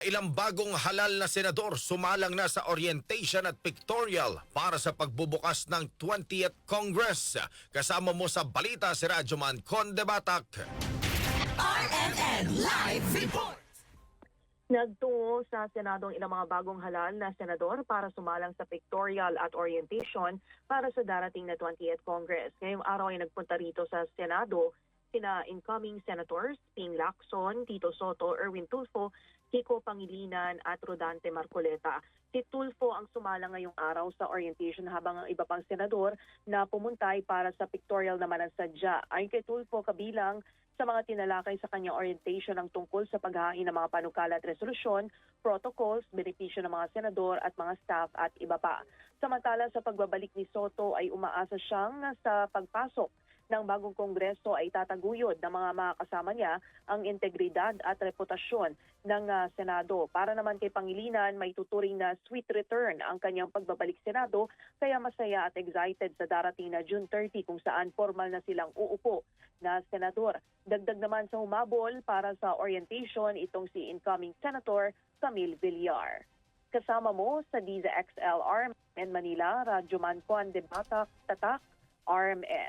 Ilang bagong halal na senador sumalang na sa orientation at pictorial para sa pagbubukas ng 20th Congress. Kasama mo sa balita si Radyoman Conde Batak. RMN Live Report! Nagtungo sa Senado ang ilang mga bagong halal na senador para sumalang sa pictorial at orientation para sa darating na 20th Congress. Ngayong araw ay nagpunta rito sa Senado sina incoming senators Ping Lacson, Tito Soto, Erwin Tulfo, Kiko Pangilinan at Rodante Marcoleta. Si Tulfo ang sumala ngayong araw sa orientation habang ang iba pang senador na pumuntay para sa pictorial naman ang sadya. Ayon kay Tulfo, kabilang sa mga tinalakay sa kanyang orientation ang tungkol sa paghahain ng mga panukala at resolusyon, protocols, benepisyo ng mga senador at mga staff at iba pa. Samantala sa pagbabalik ni Soto ay umaasa siyang sa pagpasok ng bagong kongreso ay tataguyod ng mga makakasama niya ang integridad at reputasyon ng ah, Senado. Para naman kay Pangilinan, may tuturing na sweet return ang kanyang pagbabalik Senado, kaya masaya at excited sa darating na June 30 kung saan formal na silang uupo na senador. Dagdag naman sa humabol para sa orientation itong si incoming Senator Camille Villar. Kasama mo sa Diza XL RMN Manila, Radyo Man Juan de Batak, Tatak, RMN.